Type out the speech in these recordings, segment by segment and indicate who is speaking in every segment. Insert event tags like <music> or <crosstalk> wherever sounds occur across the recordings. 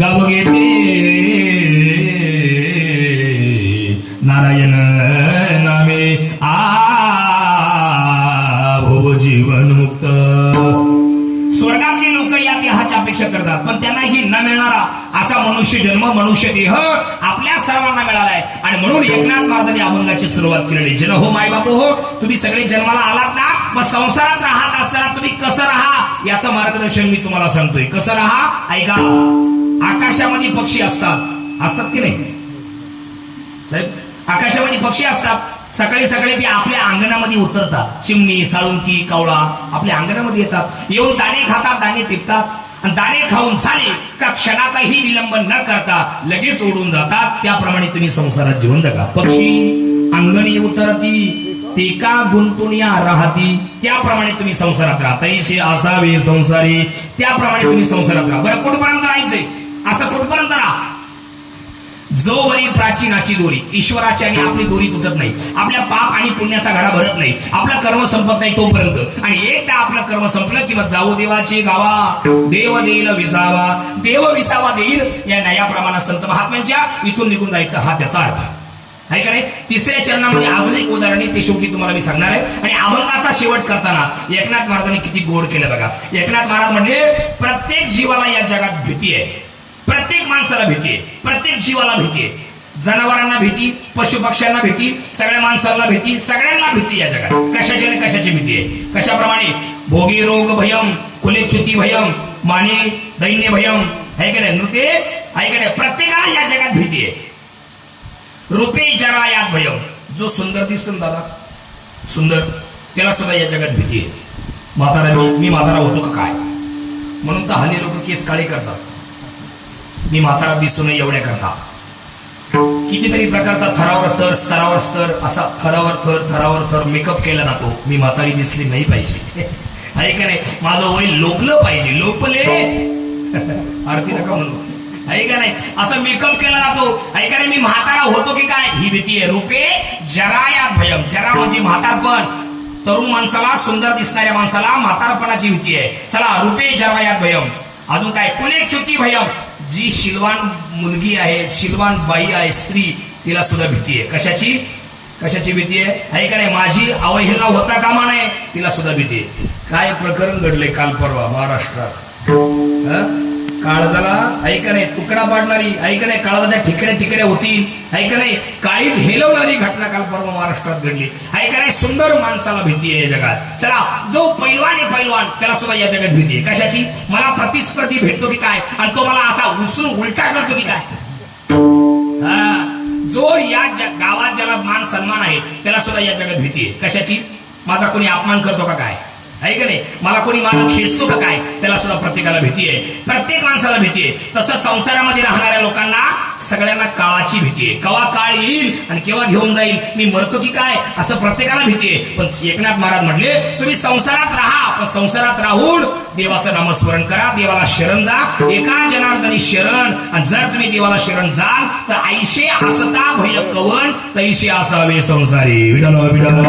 Speaker 1: गाव घेते नारायण नामे आ जीवन मुक्त. स्वर्गातली लोक या देहाची अपेक्षा करतात पण त्यांना ही न मिळणारा असा मनुष्य जन्म मनुष्य देह आपल्या सर्वांना मिळालाय. आणि म्हणून एकनाथ महाराजांनी अभंगाची सुरुवात केलेली जन हो माय बापू हो तुम्ही सगळे जन्माला आलात ना मग संसारात राहत असताना तुम्ही कसं राहा? याचं मार्गदर्शन मी तुम्हाला सांगतोय. कसं राहा? ऐका. आकाशामध्ये पक्षी असतात. असतात की नाही? साहेब आकाशामध्ये पक्षी असतात. सकाळी सकाळी ते आपल्या अंगणामध्ये उतरतात. चिमणी साळुंकी कावळा आपल्या अंगणामध्ये येतात. येऊन दाणे खातात दाणे टिपतात. आणि दाणे खाऊन झाले का क्षणाचाही विलंब न करता लगेच ओढून जातात. त्याप्रमाणे तुम्ही संसारात जीवन जगा पक्षी अंगणी उतरती ते का गुंतुनिया राहती? त्याप्रमाणे तुम्ही संसारात राहता. असावे संसारी. त्याप्रमाणे तुम्ही संसारात राहा. बरं कुठपर्यंत राहायचंय? असं कुठपर्यंत राहा जोवरी प्राचीनाची दोरी ईश्वराची आणि आपली दोरी तुटत नाही. आपल्या पाप आणि पुण्याचा घडा भरत नाही. आपला कर्म संपत नाही तोपर्यंत. आणि एकदा आपलं कर्म संपलं किंवा जाऊ देवाची गावा. देव देईल विसावा. देव विसावा देईल या न्यायाप्रमाणे संत महात्म्यांच्या इथून निघून जायचं हा त्याचा अर्थ. आहे का नाही? तिसऱ्या चरणामध्ये अजून एक उदाहरण आहे, ते शेवटी तुम्हाला मी सांगणार आहे. आणि अभंगाचा शेवट करताना एकनाथ महाराजांनी किती गोड केलं बघा. एकनाथ महाराज म्हणजे प्रत्येक जीवाला या जगात भीती आहे. प्रत्येक माणसाला भीती आहे प्रत्येक जीवाला भीती आहे जनावरांना भीती पशु पक्ष्यांना भीती सगळ्या माणसाला भीती सगळ्यांना भीती या जगात. कशाची आणि कशाची भीती आहे? कशाप्रमाणे? भोगी रोग भयम कुलेच्युती भयम माने दैन्य भयम. आहे का नाही? नृत्य? आहे का नाही? प्रत्येकाला या जगात भीती आहे. रुपे जरा यात भयम. जो सुंदर दिसतो दादा. सुंदर. त्याला सुद्धा या जगात भीती आहे. म्हातारा मी मी म्हातारा होतो का काय? म्हणून तर हल्ली लोक केस काळे करतात. मी म्हातारा दिसू नये एवढ्या करता कितीतरी प्रकारचा थरावर स्तर स्तरावर स्तर असा थरावर थर थरावर थर मेकअप केला जातो. मी म्हातारी दिसली नाही पाहिजे. <laughs> आहे का नाही? माझं वय लोपलं पाहिजे. लोपले. <laughs> आरती नका म्हणू. आहे का नाही? असं मेकअप केला जातो. आहे का नाही? मी म्हातारा होतो की काय? ही भीती आहे. रुपे जरा या भयम. जरा म्हणजे म्हातारपण. तरुण माणसाला सुंदर दिसणाऱ्या माणसाला म्हातारपणाची भीती आहे. चला रुपे जरा यात भयम. अजून काय? कुलेक चुकी भयम जी शिलवान मुलगी आहे शिलवान बाई आहे स्त्री तिला सुद्धा भीती आहे. कशाची? कशाची भीती आहे? आहे का नाही? माझी अवहेलना होता कामा नये तिला सुद्धा भीती आहे. काय प्रकरण घडले काल परवा? महाराष्ट्रात. काळजाला ऐक नाही तुकडा पाडणारी ऐका नाही काळजाच्या ठिकाणी ठिकऱ्या होती. ऐक नाही काळीच हेलवणारी घटना काल परवा महाराष्ट्रात घडली. ऐका नाही सुंदर माणसाला भीती आहे या जगात. चला जो पैलवान आहे पैलवान त्याला सुद्धा या जगात भीती आहे. कशाची? मला प्रतिस्पर्धी भेटतो की काय? आणि तो मला असा उचलून उलटा करतो की काय? हा. जो या गावात ज्याला मान सन्मान आहे त्याला सुद्धा या जगात भीती आहे. कशाची? माझा कोणी अपमान करतो का काय? आहे का नाही? मला कोणी माझा खेचतो का काय? त्याला सुद्धा प्रत्येकाला भीती आहे. प्रत्येक माणसाला भीती आहे. तसं संसारामध्ये राहणाऱ्या लोकांना सगळ्यांना काळाची भीती आहे. कवा काळ येईल आणि केव्हा घेऊन जाईल? मी मरतो की काय? असं प्रत्येकाला भीती आहे. पण एकनाथ महाराज म्हणले तुम्ही संसारात राहा पण संसारात राहून देवाचं नामस्मरण करा देवाला शरण जा एका जनार्दनी शरण. आणि जर तुम्ही देवाला शरण जाल तर ऐशे असता भय कवन तैशे असावे संसारी. विडलो विडलो.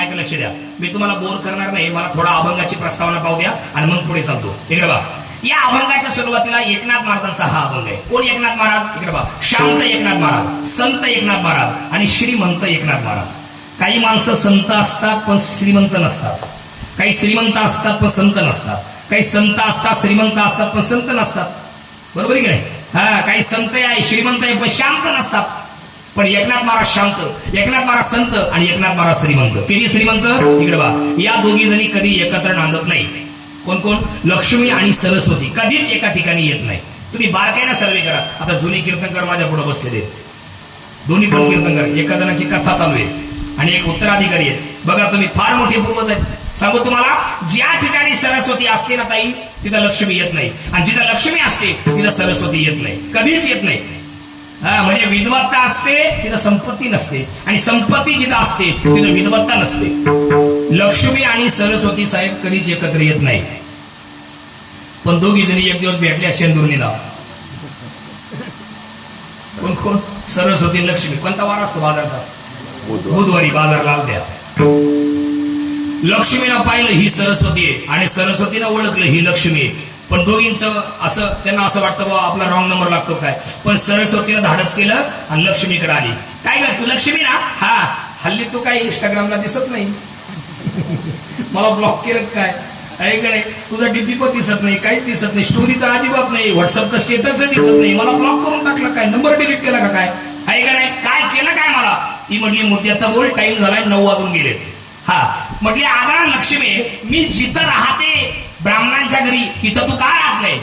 Speaker 1: ऐका लक्ष द्या. मी तुम्हाला बोर करणार नाही मला थोडा अभंगाची प्रस्तावना पाहू द्या आणि मग पुढे चालतो. इकडे बा या अभंगाच्या सुरुवातीला एकनाथ महाराजांचा हा अभंग आहे. कोण एकनाथ महाराज? इकडे बा शांत एकनाथ महाराज संत एकनाथ महाराज आणि श्रीमंत एकनाथ महाराज. काही माणसं संत असतात पण श्रीमंत नसतात. काही श्रीमंत असतात पण संत नसतात. काही संत असतात श्रीमंत असतात पण संत नसतात. बरोबर आहे की नाही? हा काही संत आहे श्रीमंत आहे पण शांत नसतात. पण एकनाथ महाराज शांत एकनाथ महाराज संत आणि एकनाथ महाराज श्रीमंत. किती श्रीमंत? इकडे बा या दोघी जणी कधी एकत्र नांदत नाही. कोण कोण? लक्ष्मी आणि सरस्वती. कधीच एका ठिकाणी येत नाही. तुम्ही बारकाईना सर्वे करा. आता जुनी कीर्तनकर माझ्या पुढे बसलेले दोन्ही पण कीर्तनकर. एका जणांची कथा चालू आहे. आणि एक उत्तराधिकारी आहे बघा तुम्ही फार मोठे पूर्वज आहेत. सांगू तुम्हाला ज्या ठिकाणी सरस्वती असते ना ताई तिथं लक्ष्मी येत नाही. आणि जिथं लक्ष्मी असते तिथं सरस्वती येत नाही. कधीच येत नाही. हा म्हणजे विद्वत्ता असते तिथं संपत्ती नसते. आणि संपत्ती जिथं असते तिथं विद्वत्ता नसते. लक्ष्मी आणि सरस्वती साहेब कधीच एकत्र येत नाही. पण दोघी जणी एक दिवस भेटल्या शेंदुर्णीला. कोण कोण? सरस्वती लक्ष्मी. कोणता वार असतो बाजारचा? बुधवारी. बाजार लाल द्या. लक्ष्मीनं पाहिलं ही सरस्वती आहे. आणि सरस्वतीनं ओळखलं ही लक्ष्मी आहे. पण दोघींचं असं त्यांना असं वाटतं बाबा आपला रॉंग नंबर लागतो काय? पण सरस्वतीनं धाडस केलं आणि लक्ष्मीकडे आली. काय ग तू लक्ष्मी ना? हा. हल्ली तू काय इंस्टाग्रामला दिसत नाही. <laughs> मला ब्लॉक केलं काय? आहे का नाही? तुझा डीपी पण दिसत नाही काहीच दिसत नाही स्टोरी तर अजिबात नाही व्हॉट्सअपचं स्टेटस दिसत नाही. मला ब्लॉक करून टाकलं काय? नंबर डिलीट केला का काय? आहे का नाही? काय केलं काय मला? ती म्हटली मोत्याचा बोल टाइम झालाय नऊ वाजून गेले. हा. म्हटली आदरा लक्ष्मी मी जिथं राहते ब्राह्मणांच्या घरी तिथं तू काय राहत नाही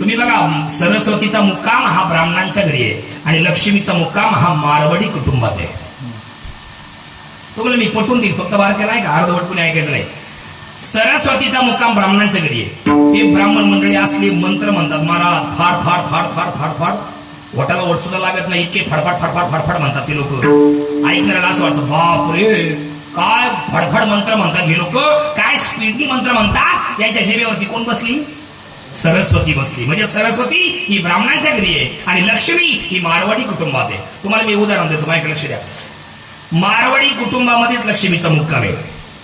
Speaker 1: तुम्ही बघा सरस्वतीचा मुक्काम हा ब्राह्मणांच्या घरी आहे आणि लक्ष्मीचा मुक्काम हा मारवाडी कुटुंबात आहे. तुम्हाला मी पटवून देईल फक्त बारक्या नाही का? अर्धवट कुणी ऐकायचं नाही. सरस्वतीचा मुक्काम ब्राह्मणांच्या घरी आहे. ते ब्राह्मण मंडळी असली मंत्र म्हणतात महाराज फाड फाड फाड फाड फाड फाड. वटाला वट सुद्धा लागत नाही इतके फडफड फडफड फडफड म्हणतात ते लोक. ऐकणाऱ्याला असं वाटतं बाप रे काय भडभड मंत्र म्हणतात हे लोक? काय स्पीडनी मंत्र म्हणतात? यांच्या जेबेवरती कोण बसली? सरस्वती बसली. म्हणजे सरस्वती ही ब्राह्मणांच्या घरी आहे आणि लक्ष्मी ही मारवाडी कुटुंबात आहे. तुम्हाला मी उदाहरण देतो. तुम्हाला लक्ष द्या. मारवाडी कुटुंबामध्येच लक्ष्मीचा मुक्काम आहे.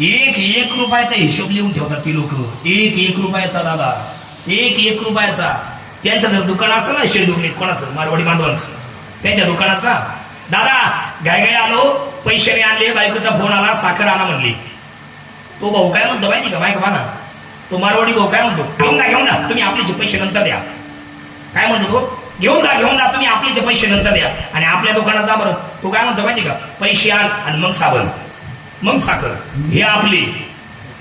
Speaker 1: एक एक रुपयाचा हिशोब लिहून ठेवतात ती लोक. एक एक रुपयाचा दादा. एक एक रुपयाचा. त्यांचं जर दुकान असं ना शेडूर कोणाचं? मारवाडी बांधवांचं. त्यांच्या दुकानाचा. दादा गाय गाय आलो. पैसे नाही आणले बायकोचा फोन आला साखर आणा म्हणली. तो भाऊ काय म्हणतो माहिती का? बायका म्हणा तो मारवाडी भाऊ काय म्हणतो? घेऊन जा घेऊन जा तुम्ही आपलेचे पैसे नंतर द्या. काय म्हणतो तो? घेऊन जा घेऊन जा तुम्ही आपलेचे पैसे नंतर द्या. आणि आपल्या दुकानात जा बरं. तो काय म्हणतो माहिती का? पैसे आण आणि मग साबण. मग साखर. हे आपली.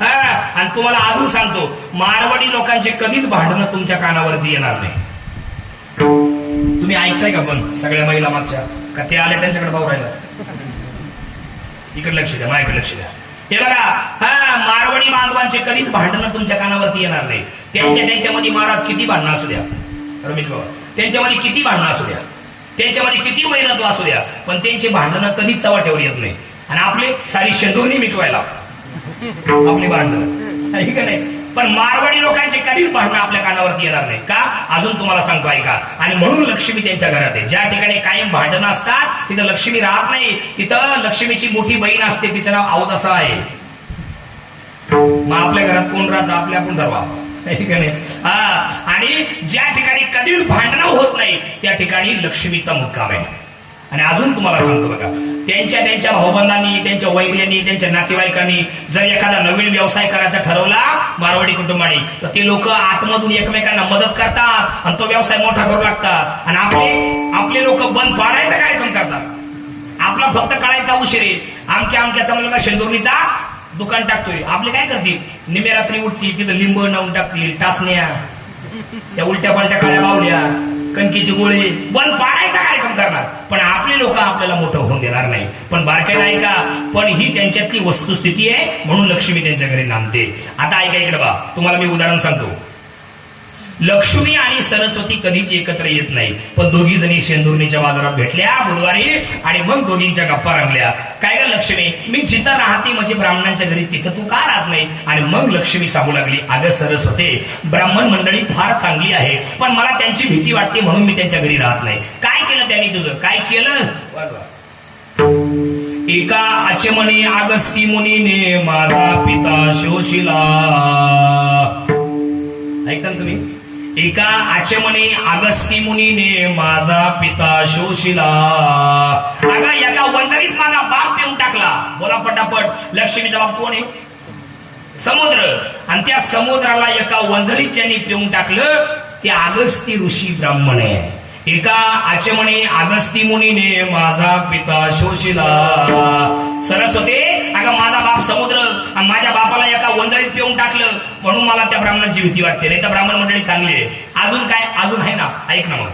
Speaker 1: आणि तुम्हाला अजून सांगतो मारवाडी लोकांचे कधीच भांडणं तुमच्या कानावरती येणार नाही. तुम्ही ऐकताय का पण सगळ्या महिला मागच्या? का ते आल्या त्यांच्याकडे भाऊ राहिला इकडे लक्ष द्या माझ्याकडे लक्ष द्या. हे बघा हा मारवाडी बांधवांचे कधीच भांडणं तुमच्या कानावरती येणार नाही. त्यांच्या त्यांच्यामध्ये महाराज किती भांडणं असू द्या. रमेश बाबा त्यांच्यामध्ये किती भांडणं असू द्या. त्यांच्यामध्ये किती वैरत्व असू द्या. पण त्यांची भांडणं कधीच चव्हाट्यावर येत नाही. आणि आपले सारी शेंदूरनी मिटवायला. आपली भांडणं. नाही? पण मारवाडी लोकांचे कधीच भांडणं आपल्या कानावरती येणार नाही. का? अजून तुम्हाला सांगतो ऐका. आणि म्हणून लक्ष्मी त्यांच्या घरात आहे. ज्या ठिकाणी कायम भांडणं असतात तिथं लक्ष्मी राहत नाही. तिथं लक्ष्मीची मोठी बहीण असते तिचं नाव अवदसा आहे. मग आपल्या घरात कोण राहतं? आपल्या आपण धरवा हा. आणि ज्या ठिकाणी कधीच भांडणं होत नाही त्या ठिकाणी लक्ष्मीचा मुक्काम आहे. आणि अजून तुम्हाला सांगतो बघा त्यांच्या त्यांच्या भाऊबंधांनी त्यांच्या वैर्यांनी त्यांच्या नातेवाईकांनी जर एखादा नवीन व्यवसाय करायचा ठरवला मारवाडी कुटुंबाने तर ते लोक आतमधून एकमेकांना मदत करतात आणि तो व्यवसाय मोठा करू लागतात. आणि आपले आपले लोक बंद पाडायचा कार्यक्रम करतात. आपला फक्त कळायचा उशीर आहे. आमच्या मुलगा शेंदुर्णीचा दुकान टाकतोय. आपले काय करतील? निम्या रात्री उठतील तिथं लिंब नावून टाकतील टाचण्या. त्या उलट्या पलट्या काळ्या लावल्या कणकीची गोळी बंद पाडायचा कार्यक्रम करणार. पण आपले लोक आपल्याला मोठं होऊन देणार नाही. पण बारकाईला ऐका पण ही त्यांच्यातली वस्तुस्थिती आहे म्हणून लक्ष्मी त्यांच्या घरी नांदते. आता ऐका इकडे बा तुम्हाला मी उदाहरण सांगतो. लक्ष्मी आणि सरस्वती कधीच एकत्र येत नाही. पण दोघी जणी शेंदुर्णीच्या बाजारात भेटल्या बुधवारी आणि मग दोघींच्या गप्पा रंगल्या. काय ग लक्ष्मी? मी जिथं राहते म्हणजे ब्राह्मणांच्या घरी तिथं तू का राहत नाही? आणि मग लक्ष्मी सांगू लागली अगं सरस्वते ब्राह्मण मंडळी फार चांगली आहे पण मला त्यांची भीती वाटते म्हणून मी त्यांच्या घरी राहत नाही. काय केलं त्यांनी तुझं? काय केलं? एका आचमनी अगस्ती मुनीने माझा पिता शोषिला. ऐकता ना तुम्ही? एका आचमनी अगस्ती मुनीने माझा पिता शोषिला. अगा एका वंजरीत माझा बाप बोला पटापट. लक्ष्मीचा बाप कोण आहे? समुद्र. आणि त्या समुद्राला एका वंजळीत त्यांनी पिऊन टाकलं ते आगस्ती ऋषी ब्राह्मण आहे. एका आचमणे आगस्ती मुनीने माझा पिता शोषिला. सरस्वते अगं माझा बाप समुद्र. आणि माझ्या बापाला एका वंजळीत पिऊन टाकलं. म्हणून मला त्या ब्राह्मणांची भीती वाटते. नाही तर ब्राह्मण मंडळी चांगली आहे. अजून काय? अजून आहे ना? ऐक ना मग.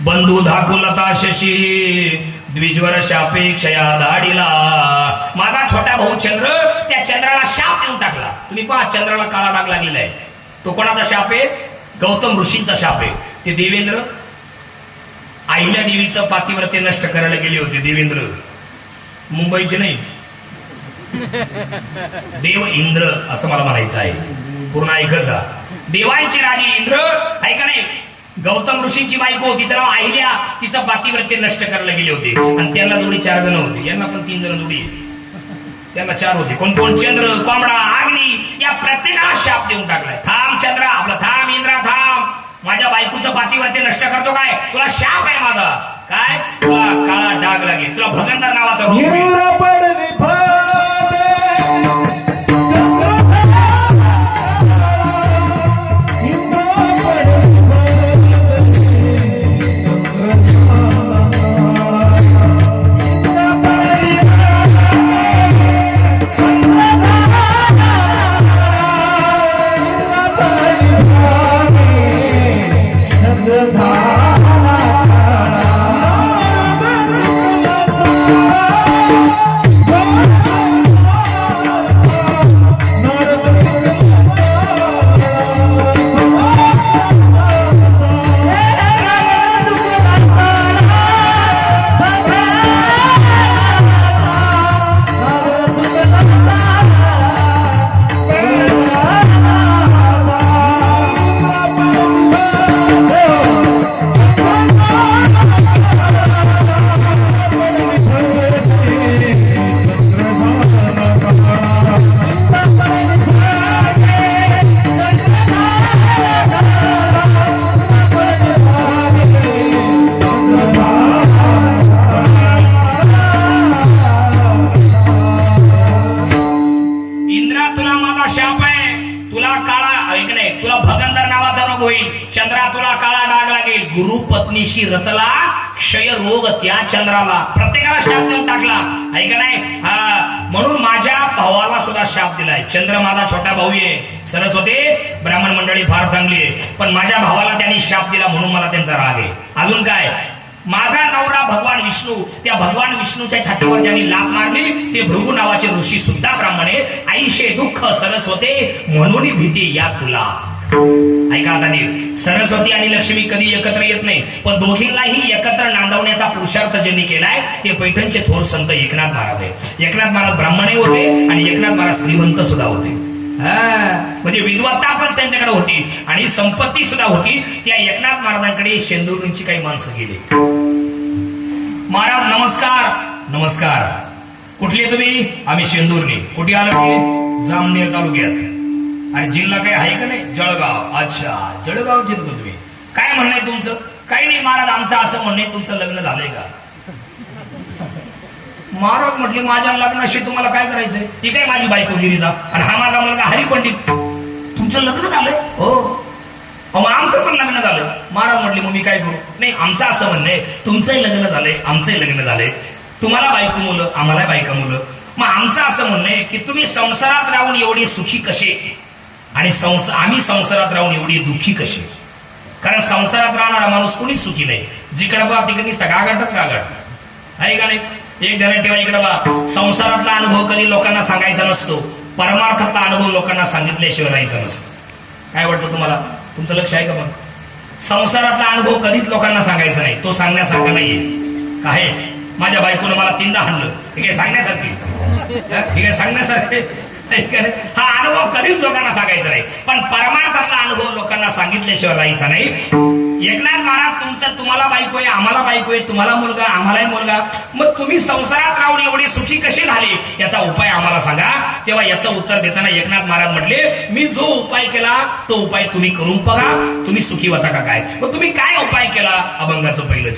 Speaker 1: बंधू धाकुलता शशी. द्विजवर शापी क्षया दाडीला माझा छोटा भाऊ चंद्र त्या चंद्राला शाप देऊन टाकला. तुम्ही पहा चंद्राला काळा डाग लागलेला आहे. तो कोणाचा शाप आहे? गौतम ऋषींचा शाप आहे. ते देवेंद्र आहिल्या देवीचं पातिव्रते नष्ट करायला गेले होते देवेंद्र. मुंबईचे नाही. देव इंद्र असं मला म्हणायचं आहे. पूर्ण ऐकचा देवांची राणी इंद्र ऐका नाही? गौतम ऋषींची बायको तिचं नाव आहिल्या तिचं पातिव्रत्य नष्ट करायला गेले होते. आणि त्यांना जोडी चार जण होते. यांना पण तीन जण जोडी त्यांना चार होते. कोण कोण? चंद्र कोंबडा आग्नी या प्रत्येकाला शाप देऊन टाकलाय. थांब चंद्र. आपला थांब इंद्रा थांब. माझ्या बायकोचं पातीवरती नष्ट करतो काय? तुला शाप आहे माझा. काय? तुला काळा डाग लागेल. तुला भगंदर नावाचा गुरु पत्नीशी रतला क्षय रोग त्या चंद्राला. प्रत्येकाला शाप देऊन टाकला. ऐक नाही? म्हणून माझ्या भावाला सुद्धा शाप दिलाय. चंद्र माझा छोटा भाऊ आहे. सरस्वती ब्राह्मण मंडळी फार चांगली आहे. पण माझ्या भावाला त्यांनी शाप दिला म्हणून मला त्यांचा राग आहे. अजून काय? माझा नवरा भगवान विष्णू त्या भगवान विष्णूच्या छातीवर ज्यांनी लाभ मारली ते भृगू नावाचे ऋषी सुद्धा ब्राह्मणे आईशे दुःख सरस्वते म्हणून भीती या तुला. ऐका आता देव सरस्वती आणि लक्ष्मी कधी एकत्र येत नाही पण दोघींनाही एकत्र नांदवण्याचा पुरुषार्थ ज्यांनी केलाय ते पैठणचे थोर संत एकनाथ महाराज आहे एकनाथ महाराज ब्राह्मणही होते आणि एकनाथ महाराज श्रीमंत सुद्धा होते. म्हणजे विद्वत्ता पण त्यांच्याकडे होती आणि संपत्ती सुद्धा होती. त्या एकनाथ महाराजांकडे शेंदुरींची काही माणसं गेली. महाराज नमस्कार. नमस्कार. कुठले तुम्ही? आम्ही शेंदूरने. कुठे आलो की? जामनेर तालुक्यात. आणि जिल्हा काही आहे का नाही? जळगाव. अच्छा जळगाव जिथं तुम्ही. काय म्हणणं आहे तुमचं? काही नाही महाराज आमचं असं म्हणणं तुमचं लग्न झालंय का? महाराज म्हटले माझ्या लग्नाशी तुम्हाला काय करायचंय? ती काय माझी बायको गिरीजा आणि हा माझा मुलगा हरिपंडित. तुमचं लग्न झालंय हो. मग आमचं पण लग्न झालं. महाराज म्हटले मग मी काय करू? नाही आमचं असं म्हणणं तुमचंही लग्न झालंय आमचंही लग्न झालंय. तुम्हाला बायको मुलं आम्हाला बायका मुलं. मग आमचं असं म्हणणं आहे की तुम्ही संसारात राहून एवढी सुखी कसे? आणि संस आम्ही संसारात राहून एवढी दुःखी कशी? कारण संसारात राहणारा माणूस कोणीच सुखी नाही. जिकडे बा तिकडे गागाटच गागाट आहे का नाही? एक धरण ठेवा इकडे बा. संसारातला अनुभव कधी लोकांना सांगायचा नसतो. परमार्थातला अनुभव लोकांना सांगितल्याशिवाय राहायचा नसतो. काय वाटतं तुम्हाला? तुमचं लक्ष आहे का मग? संसारातला अनुभव कधीच लोकांना सांगायचा नाही. तो सांगण्यासारखा नाहीये. काय माझ्या बायकोनं मला तीनदा हाणलं. हे काय सांगण्यासारखे? ठीक हे काय सांगण्यासारखे? हा अनुभव कधीच लोकांना सांगायचा नाही. पण परमार्थातला अनुभव लोकांना सांगितल्याशिवाय राहायचा नाही. एकनाथ महाराज तुमचं तुम्हाला बायको आहे आम्हाला बायको आहे तुम्हाला मुलगा आम्हालाही मुलगा. मग तुम्ही संसारात राहून एवढी सुखी कशी झाली? याचा उपाय आम्हाला सांगा. तेव्हा याचं उत्तर देताना एकनाथ महाराज म्हटले मी जो उपाय केला तो उपाय तुम्ही करून बघा. तुम्ही सुखी होता का काय? मग तुम्ही काय उपाय केला? अभंगाचं पहिलं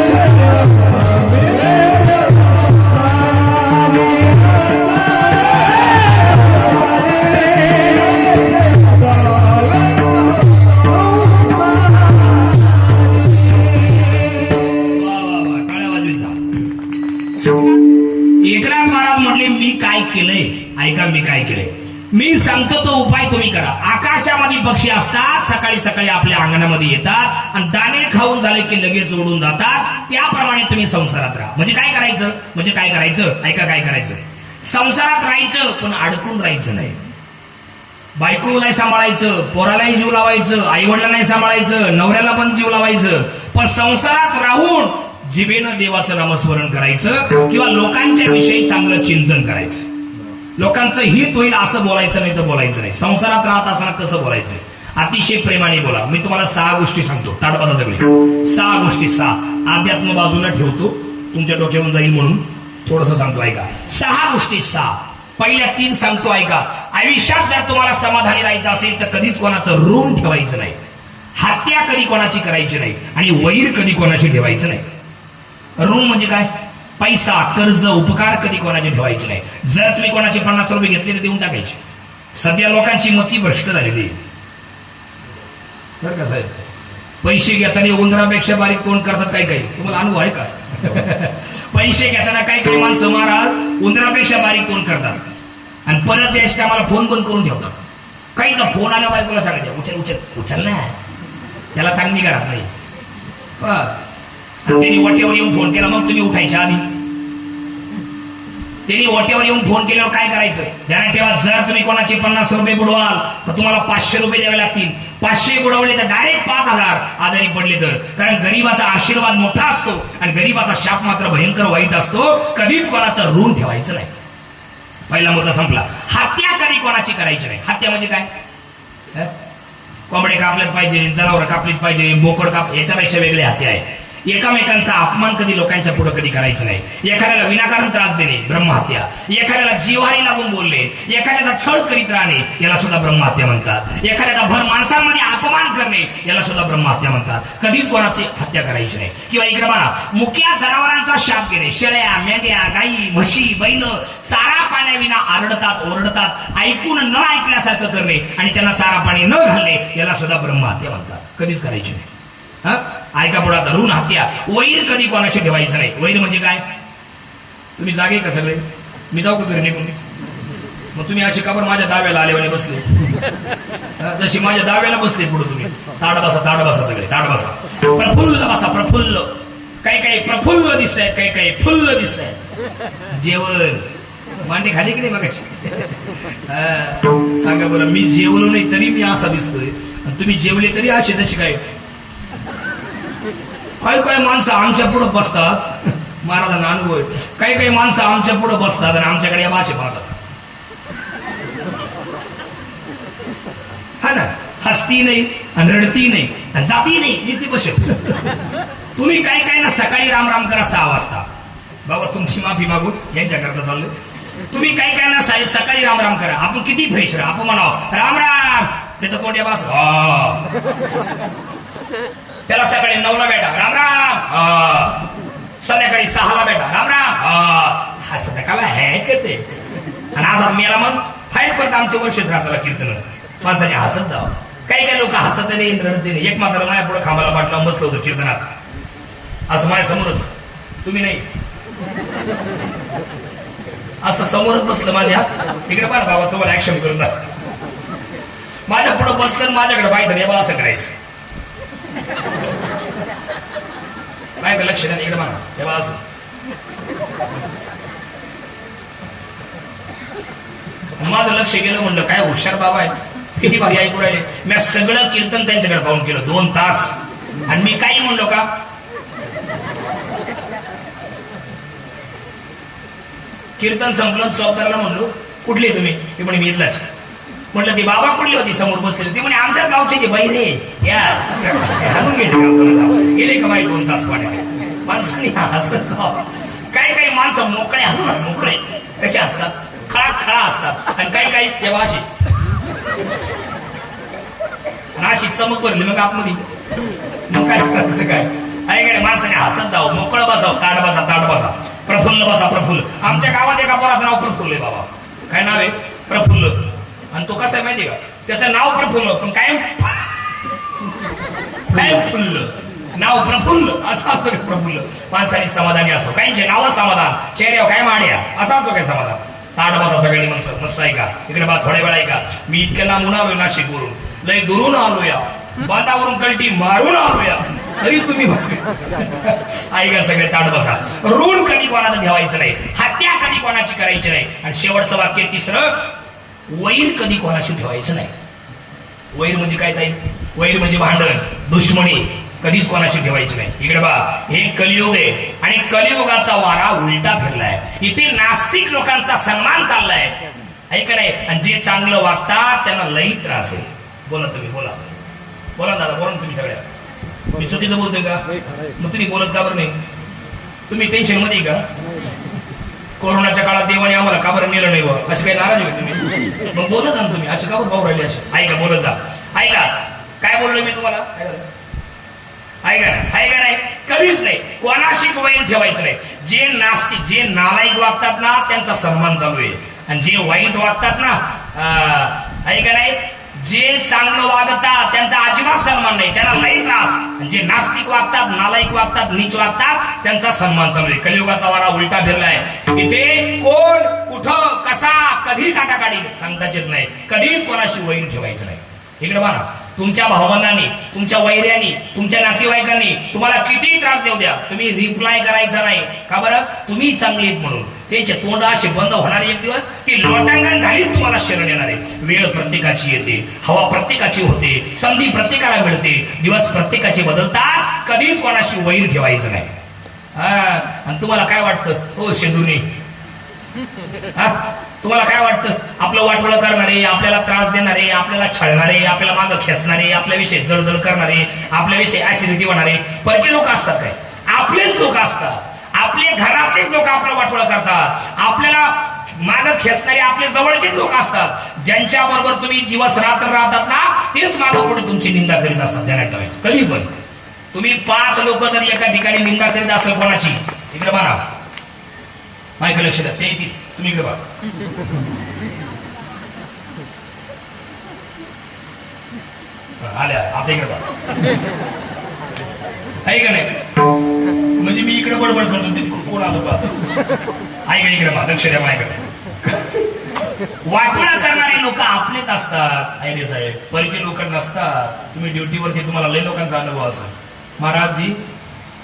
Speaker 2: Thank
Speaker 1: you. अंगणामध्ये येतात आणि दाणे खाऊन झाले की लगेच उडून जातात. त्याप्रमाणे तुम्ही संसारात राहा. म्हणजे काय करायचं? म्हणजे काय करायचं? ऐका काय करायचं. संसारात राहायचं पण अडकून राहायचं नाही. बायकोलाही सांभाळायचं पोरालाही जीव लावायचं आई वडिलांनाही सांभाळायचं नवऱ्याला पण जीव लावायचं. पण संसारात राहून जिबेनं देवाचं नामस्मरण करायचं किंवा लोकांच्या विषयी चांगलं चिंतन करायचं. लोकांचं हित होईल असं बोलायचं नाही तर बोलायचं नाही. संसारात राहत असताना कसं बोलायचं? अतिशय प्रेमाने बोला. मी तुम्हाला सहा गोष्टी सांगतो. ताडपदा सगळे सहा गोष्टी सहा. अध्यात्म बाजूला ठेवतो. तुमच्या डोक्यावरून जाईल म्हणून थोडस सांगतो ऐका. सहा गोष्टी सहा. पहिल्या तीन सांगतो ऐका. आयुष्यात जर तुम्हाला समाधानी राहायचं असेल तर कधीच कोणाचं ऋण ठेवायचं नाही. हत्या कधी कोणाची करायची नाही आणि वैर कधी कोणाशी ठेवायचं नाही. ऋण म्हणजे काय? पैसा कर्ज उपकार कधी कोणाचे ठेवायचे नाही. जर तुम्ही कोणाचे पन्नास रुपये घेतले तर देऊन टाकायचे. सध्या लोकांची मती भ्रष्ट झालेली आहे. बरं का साहेब? पैसे घेताना उंदरापेक्षा बारीक कोण करतात काही काही? तुम्हाला अनुभव आहे का? <laughs> पैसे घेताना काही काही माणसं महाराज उंदरापेक्षा बारीक कोण करतात? आणि परत द्यायच्या टायमाला फोन बंद करून ठेवतात. काही का फोन आला बायकोला सांगायचं उचल उचल उचल ना. त्याला सांगणी करत नाही. त्यांनी वाटेवर येऊन फोन केला मग तुम्ही उठायच्या आधी. त्यांनी वाटेवर येऊन फोन केल्यावर काय करायचं? ध्यानात ठेवा जर तुम्ही कोणाचे पन्नास रुपये बुडवाल तर तुम्हाला पाचशे रुपये द्यावे लागतील. पाचशे बुडवले तर डायरेक्ट पाच हजार आजारी पडले तर. कारण गरीबाचा आशीर्वाद मोठा असतो आणि गरीबाचा शाप मात्र भयंकर वाईट असतो. कधीच कोणाचं ऋण ठेवायचं नाही. पहिला मुद्दा संपला. हत्या कधी कोणाची करायची नाही. हत्या म्हणजे काय? कोंबडे कापलेच पाहिजे जनावर कापलीच पाहिजे बोकड काप याच्यापेक्षा वेगळे हत्या आहे. एकामेकांचा अपमान कधी लोकांच्या पुढे कधी करायचं नाही. एखाद्याला विनाकारण त्रास देणे ब्रह्महत्या. एखाद्याला जीवारी लागून बोलणे एखाद्याचा छळ करीत राहणे याला सुद्धा ब्रह्महत्या म्हणतात. एखाद्याचा भर माणसांमध्ये अपमान करणे याला सुद्धा ब्रह्महत्या म्हणतात. कधीच कोणाची हत्या करायची नाही. किंवा इकडे म्हणा मुक्या जनावरांचा शाप घेणे शेळ्या मेंढ्या गाई म्हशी बैल चारा पाण्याविना आरडतात ओरडतात ऐकून न ऐकल्यासारखं करणे आणि त्यांना चारा पाणी न घालणे याला सुद्धा ब्रह्महत्या म्हणतात. कधीच करायची नाही. हा? ऐका पुढे आता ऋण वैर कधी कोणाशी ठेवायचं नाही. वैर म्हणजे काय? तुम्ही जागे का सगळे? मी जाऊ का घरी निघून? मग तुम्ही असे का बरं माझ्या दाव्याला आलेवाने बसले? जशी माझ्या दाव्याला बसले पुढे तुम्ही. ताड बसा ताड बसा सगळे ताड बसा. प्रफुल्ल बसा प्रफुल्ल. काही काही प्रफुल्ल दिसत आहेत काही काही फुल्ल दिसत आहेत जेवण. मांडी खाली की नाही बघायची हा, सांगा बरं मी जेवलो नाही तरी मी असा दिसतोय. तुम्ही जेवले तरी असे तशी काय? काही काही माणसं आमच्या पुढे बसतात? महाराजांना अनुभव आहे. काही काही माणसं आमच्या पुढे बसतात आणि आमच्याकडे या भाषे पाहतात. हा ना? हसती नाही आणि रडती नाही आणि जाती नाही नीती बसेल. तुम्ही काही काही ना सकाळी राम राम करा सहा वाजता. बाबा तुमची माफी मागू यांच्याकरता चाललोय. तुम्ही काही काय ना साहेब सकाळी राम राम करा. आपण किती फ्रेश राहा? आपण म्हणावं राम राम! त्याचं तोंड्या बास. त्याला सकाळी नऊला भेटा. राम राम. हा. संध्याकाळी सहाला भेटा. राम राम. हा. हसत का आहे करते आणि आज मेला मग फाईट परत आमचे वर्षच राहताला कीर्तन माणसाने हसत जावं. काही काही लोक हसत नाही रडते नाही एक मात्र माझ्या पुढे खांबाला पाठला बसलो होतं कीर्तनात. असं माझ्या समोरच. तुम्ही नाही. असं समोरच बसलं माझ्या. तिकडे पाहा बाबा तुम्हाला ऍक्शन करून माझ्या पुढे बसलं माझ्याकडे पाहायचं हे मला असं करायचं. नाही लक्ष द्या इकडे म्हणा तेव्हा असं माझं लक्ष गेलं म्हणलं काय हुशार बाबा आहे किती भारी ऐकू राहिले मी सगळं कीर्तन त्यांच्याकडे पाहून केलं दोन तास आणि मी काही म्हणलो का कीर्तन संपलं चौकाराला म्हणलो कुठले तुम्ही ते म्हणे मी इथलाच म्हटलं ती बाबा कुठली होती? समोर बसलेली. ती म्हणे आमच्याच गावचे ते बैरे या. घालून गेले का बाई दोन तास पाण्यात माणसांनी हसत काही काही माणसं मोकळे असतात मोकळे. कसे असतात खळा खळा असतात आणि काही काही तेव्हा अशी आणि चमक भरली मग आतमध्ये. मग काय करायचं काय? ऐकडे माणसाने हसत जावं. मोकळं बसावं. ताट बसा ताट बसा. प्रफुल्ल बसा प्रफुल्ल. आमच्या गावात एका पोराचं नाव प्रफुल्ल आहे बाबा. काय नाव आहे? प्रफुल्ल. आणि तो कसा आहे माहितीये का? त्याचं नाव प्रफुल्ल पण कायम काय फुल्ल. नाव प्रफुल्ल असं असतो प्रफुल्ल. माणसाने समाधानी असो. काहींचे नाव समाधान चेहऱ्यावर काय माड्या असा असतो काय समाधान? ताट बसा सगळ्यांनी म्हणसं मस्त ऐका. इकडे बा थोड्या वेळा ऐका. मी इतक्या लांबून आलोय नाशिकवरून लय दुरून आलोया. बांधावरून कलटी मारून आलोया. तरी तुम्ही ऐका सगळे ताट बसा ऋण कधी कोणाला ठेवायचं नाही? हत्या कधी कोणाची करायची नाही? आणि शेवटचं वाक्य तिसरं वैर कधी कोणाशी ठेवायचं नाही. वैर म्हणजे काय ताई? वैर म्हणजे भांडण दुश्मनी कधीच कोणाशी ठेवायची नाही. इकडे बा हे कलियुग आहे आणि कलियुगाचा वारा उलटा फिरलाय. इथे नास्तिक लोकांचा सन्मान चाललाय. ऐक नाही? आणि जे चांगलं वागतात त्यांना लई त्रास आहे. बोला तुम्ही बोला. बोला दादा बोला ना तुम्ही सगळ्या. मी चुकीचं बोलतोय का? मग तुम्ही बोलत का बरं नाही? तुम्ही टेन्शनमध्ये का? कोरोनाच्या काळात देवाने आम्हाला का बरं नेलं नाही बा असे काही नाराज होईल तुम्ही? मग बोलत जा ना तुम्ही. असे का बरं भाऊ राहिले असे ऐका बोलत जा. ऐका काय बोललोय मी तुम्हाला? ऐका ना ऐका नाही? कधीच नाही. कोणाशी वाईन ठेवायचं नाही. जे नास्ती जे नालायक वागतात ना त्यांचा सन्मान चालू आहे. आणि जे वाईट वागतात ना ऐका नाही? जे चांगलं वागतात त्यांचा अजिबात सन्मान नाही. त्यांना लई त्रास. जे नास्तिक वागतात नालायक वागतात नीच वागतात त्यांचा सन्मान चालू आहे. कलियुगाचा वारा उलटा फिरलाय. इथे कोण कुठं कसा कधी काटाकाटी? सांगताच येत नाही. कधीच कोणाशी वैर ठेवायचं नाही. इकडे बघा. तुमच्या भावबंधांनी तुमच्या वैर्यानी तुमच्या नातेवाईकांनी तुम्हाला किती त्रास देऊ द्या तुम्ही रिप्लाय करायचा नाही. का बरं? तुम्ही चांगले म्हणून. त्यांचे तोंड असे बंद होणार एक दिवस ती लोटांगण घालीत तुम्हाला शरण येणार. आहे वेळ प्रत्येकाची येते हवा प्रत्येकाची होते संधी प्रत्येकाला मिळते. दिवस प्रत्येकाचे बदलतात कधीच कोणाशी वैर ठेवायचं नाही. हा आणि तुम्हाला काय वाटतं? हो शेंदुनी हा? <laughs> तुम्हाला काय वाटतं? आपलं वाटोळं करणारे आपल्याला त्रास देणारे आपल्याला छळणारे आपल्याला मागं खेचणारे आपल्याविषयी जळजळ करणारे आपल्याविषयी ऍसिडिटी होणारे परके लोक असतात काय? आपलेच लोक असतात. आपले घरातलेच लोक आपलं वाटोळं करतात. आपल्याला मागं खेचणारे आपले जवळचेच लोक असतात. ज्यांच्या बरोबर तुम्ही दिवस रात्र राहतात ना तेच मागं पुढे तुमची निंदा करीत असतात ध्यानात कधी पण. तुम्ही पाच लोक जर एका ठिकाणी निंदा करीत असेल कोणाची इकडे बघा मायक लक्ष द्या. ते येतील. तुम्ही इकडे बघा. आल्या. आता इकडे बघा. आहे का नाही? म्हणजे मी इकडे बडबड करतो ते कोण आलो का ऐका इकडे बघा? लक्ष द्या माझ्याकडे. वाटोळा करणारे लोक आपलेच असतात आयरे साहेब. परके लोक नसतात. तुम्ही ड्युटीवरती तुम्हाला लय लोकांचा अनुभव असा महाराजजी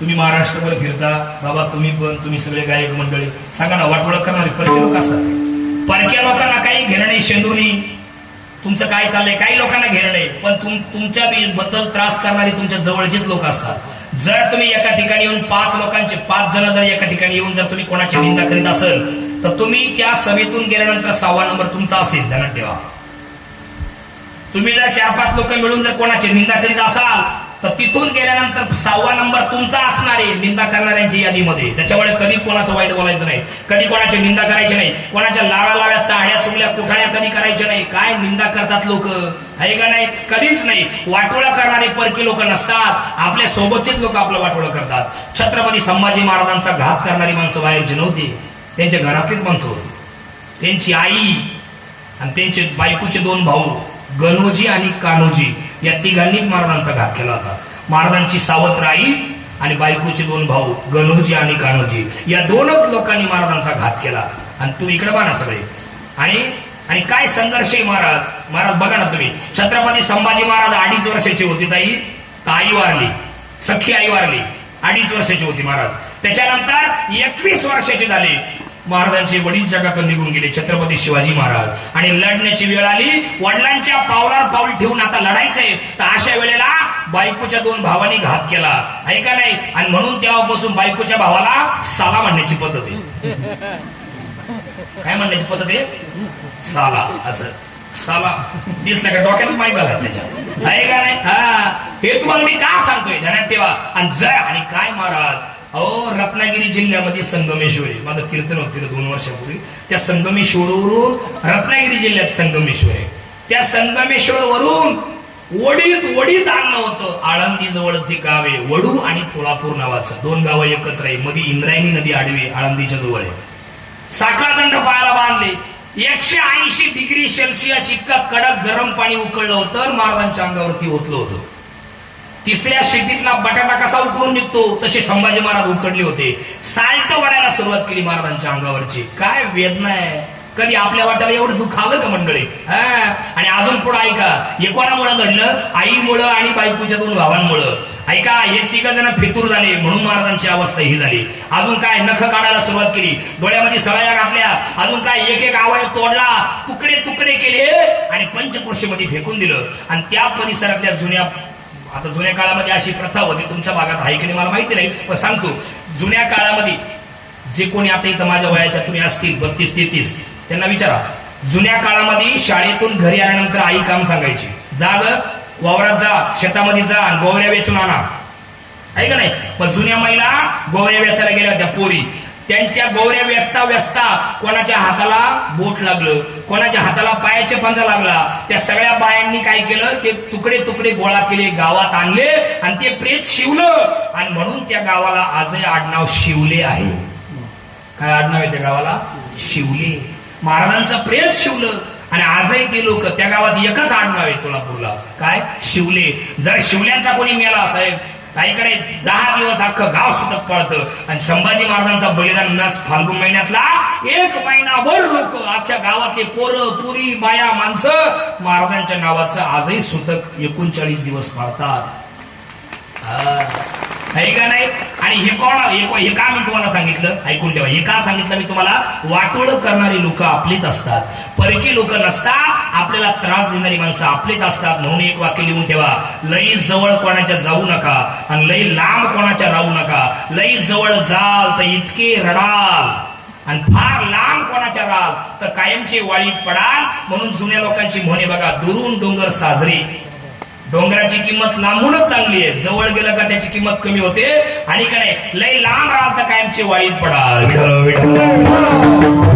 Speaker 1: तुम्ही महाराष्ट्रभर फिरता बाबा तुम्ही पण तुम्ही सगळे गायक मंडळी. सांगा ना वाटवळ करणारे परके लोक असतात. परक्या लोकांना काही घेणं नाही शेंदुनी तुमचं काय चाललंय काही लोकांना घेणं नाही. पण तुम तुमच्या बी- बद्दल त्रास करणारे तुमच्या जवळचेच लोक असतात. जर तुम्ही एका ठिकाणी येऊन पाच लोकांचे पाच जण जर एका ठिकाणी येऊन जर तुम्ही कोणाची निंदा करीत असेल तर तुम्ही त्या सभेतून गेल्यानंतर सहावा नंबर तुमचा असेल ध्यानात ठेवा. तुम्ही जर चार पाच लोक मिळून जर कोणाची निंदा करीत असाल तर तिथून गेल्यानंतर सहावा नंबर तुमचा असणार आहे निंदा करणाऱ्यांची यादीमध्ये. त्याच्यामुळे कधीच कोणाचं वाईट बोलायचं नाही. कधी कोणाची निंदा करायची नाही. कोणाच्या लाळा लाळ्या चाळ्या चुकल्या कुठाळ्या कधी करायच्या नाही. काय निंदा करतात लोक? आहे का नाही? कधीच नाही. वाटोळा करणारे परकी लोक नसतात. आपल्या सोबतचेच लोक आपलं वाटोळं करतात. छत्रपती संभाजी महाराजांचा घात करणारी माणसं बाहेरची नव्हती. त्यांच्या घरातलीच माणसं होती. त्यांची आई आणि त्यांचे बायकोचे दोन भाऊ गणोजी आणि कान्होजी या तिघांनी महाराजांचा घात केला होता. महाराजांची सावत्र आई आणि बायकोचे दोन भाऊ गणोजी आणि कान्होजी. या दोनच लोकांनी महाराजांचा घात केला. आणि तू इकडे बाणा सगळे. आणि आणि काय संघर्ष आहे महाराज? महाराज बघा ना तुम्ही. छत्रपती संभाजी महाराज अडीच वर्षाची होती ताई. तर आई वारली. सखी आई वारली. अडीच वर्षाची होती महाराज. त्याच्यानंतर एकवीस वर्षाची झाली. महाराजांचे वडील जगातून निघून गेले छत्रपती शिवाजी महाराज. आणि लढण्याची वेळ आली. वडिलांच्या पावलावर पाऊल ठेवून आता लढायचंय. तर अशा वेळेला बायकोच्या दोन भावांनी घात केला. ऐका नाही? आणि म्हणून तेव्हापासून बायकोच्या भावाला साला म्हणण्याची पद्धत आहे. काय म्हणण्याची पद्धत आहे? साला असं. साला. दिसलं का? डोक्यात माहीत झाला त्याच्या आहे का नाही? हा. हे तुम्हाला मी का सांगतोय? आणि जर आणि काय महाराज? अहो रत्नागिरी जिल्ह्यामध्ये संगमेश्वरी माझं कीर्तन होती तिथं दोन वर्षापूर्वी. त्या संगमेश्वरवरून रत्नागिरी जिल्ह्यात संगमेश्वर आहे. त्या संगमेश्वर वरून वडीत वडीत आणलं होतं. आळंदी जवळ ते गाव आहे वडू आणि कोल्हापूर नावाचं. दोन गावं एकत्र आहे. मध्ये इंद्रायणी नदी आडवी आळंदीच्या जवळ आहे. साखळदंड पायाला बांधले. एकशे ऐंशी डिग्री सेल्सिअस इतकं कडक गरम पाणी उकळलं होतं महाराजांच्या अंगावरती ओतलं होतं. तिसऱ्या शेतीतला बटाटा कसा उकळून निघतो? तसे संभाजी महाराज उकडले होते. साल्ट वाढायला सुरुवात केली महाराजांच्या अंगावरची. काय वेदना आहे. कधी आपल्या वाट्याला एवढं दुखावलं का मंडळी? हा? आणि अजून पुढे ऐका. हे कोणामुळं घडलं? आईमुळं आणि बायकोच्या दोन भावांमुळं. ऐका हे तिघ जण फितूर झाले. म्हणून महाराजांची अवस्था ही झाली. अजून काय नख काढायला सुरुवात केली. डोळ्यामध्ये सळया घातल्या. अजून काय एक एक आवाज तोडला. तुकडे तुकडे केले आणि पंचकृषीमध्ये फेकून दिलं. आणि त्या परिसरातल्या जुन्या आता जुन्या काळामध्ये अशी प्रथा होती तुमच्या भागात आहे की नाही मला माहिती नाही पण सांगतो. जुन्या काळामध्ये जे कोणी आता इथं माझ्या वयाच्या तुम्ही असतील बत्तीस तेहतीस त्यांना विचारा. जुन्या काळामध्ये शाळेतून घरी आल्यानंतर आई काम सांगायची. जा ग वावरात जा शेतामध्ये जा आणि गोवऱ्या वेचून आणा. आहे का नाही? पण जुन्या महिला गोवऱ्या वेचायला गेल्या होत्या पोरी. त्यांच्या गौऱ्या व्यस्ता व्यस्ता कोणाच्या हाताला बोट लागलं कोणाच्या हाताला पायाचे पंजा लागला त्या सगळ्या बायांनी काय केलं ते तुकडे तुकडे गोळा केले गावात आणले आणि ते प्रेत शिवलं. आणि म्हणून त्या गावाला आजही आडनाव शिवले आहे. काय आडनाव आहे त्या गावाला? शिवले. महाराजांचं प्रेत शिवलं. आणि आजही ते लोक त्या गावात एकच आडनाव आहे कोल्हापूरला काय? शिवले. जर शिवल्यांचा कोणी मेला साहेब काहीकडे दहा दिवस अख्खं गाव सुटत पळतं. आणि संभाजी महाराजांचा बलिदान नस फाल्गुन महिन्यातला एक महिनाभर लोक अख्ख्या गावातले पोरं पुरी बाया माणसं महाराजांच्या नावाचं आजही सुतक एकोणचाळीस दिवस पाळतात. आहे का नाही? आणि हे कोण हे का मी तुम्हाला सांगितलं? ऐकून ठेवा. हे का सांगितलं मी तुम्हाला? वाटोळ करणारी लोक आपलीच असतात. परकी लोक नसतात आपल्याला त्रास देणारी माणसं आपलीच असतात. म्हणून एक वाक्य लिहून ठेवा. लई जवळ कोणाच्या जाऊ नका आणि लई लांब कोणाच्या राहू नका. लई जवळ जाल तर इतके रडाल. आणि फार लांब कोणाच्या राल तर कायमचे वाळीत पडाल. म्हणून जुन्या लोकांची म्हणे बघा दुरून डोंगर साजरे. डोंगराची किंमत लांबूनच चांगली आहे. जवळ गेलं का त्याची किंमत कमी होते. आणि का नाही लय लांब राहत कायमची वाईट पडा विठल विठल